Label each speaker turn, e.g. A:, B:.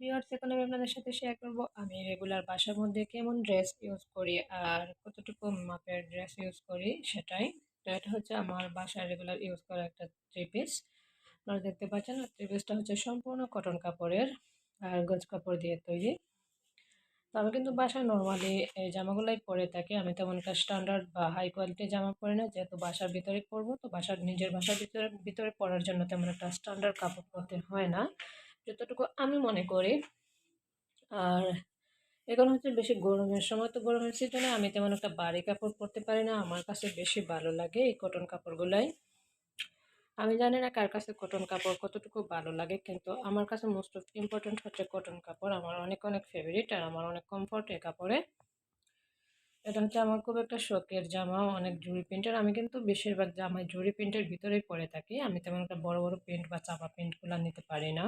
A: Viewers এখন আমি আপনাদের সাথে শেয়ার করব। আমি রেগুলার বাসার মধ্যে কেমন ড্রেস ইউজ করি আর কতটুকু মাপের ড্রেস ইউজ করি সেটাই। তো এটা হচ্ছে আমার বাসায় রেগুলার ইউজ করা একটা থ্রি পিস আপনারা দেখতে পাচ্ছেন থ্রি পিসটা হচ্ছে সম্পূর্ণ কটন কাপড়ের আর গজ কাপড় দিয়ে তৈরি। তো আমি কিন্তু বাসায় নর্মালি এই জামাগুলোই পরে থাকি। আমি তেমন একটা স্ট্যান্ডার্ড বা হাই কোয়ালিটির জামা পরি না। যেহেতু বাসার ভিতরে পরবো, তো বাসার নিজের বাসার ভিতরে ভিতরে পরার জন্য তেমন একটা স্ট্যান্ডার্ড কাপড় পরতে হয় না। যতটুকু আমি মনে করি। আর এখন হচ্ছে বেশি গরমের সময় তো গরমের সিজনে আমি তেমন একটা বাড়ি কাপড় পরতে পারি না। আমার কাছে বেশি ভালো লাগে এই কটন কাপড়গুলাই। আমি জানি না কার কাছে কটন কাপড় কতটুকু ভালো লাগে, কিন্তু আমার কাছে মোস্ট অফ ইম্পর্টেন্ট হচ্ছে কটন কাপড়। আমার অনেক অনেক ফেভারিট আর আমার অনেক কমফর্ট এই কাপড়ে। এটা হচ্ছে আমার খুব একটা শখের জামা, অনেক জুড়ি প্রিন্টের আমি কিন্তু বেশিরভাগ জামাই জুড়ি প্রিন্টের ভিতরেই পরে থাকি। আমি তেমন একটা বড় বড় প্রিন্ট বা চাপা প্রিন্টগুলো নিতে পারি না।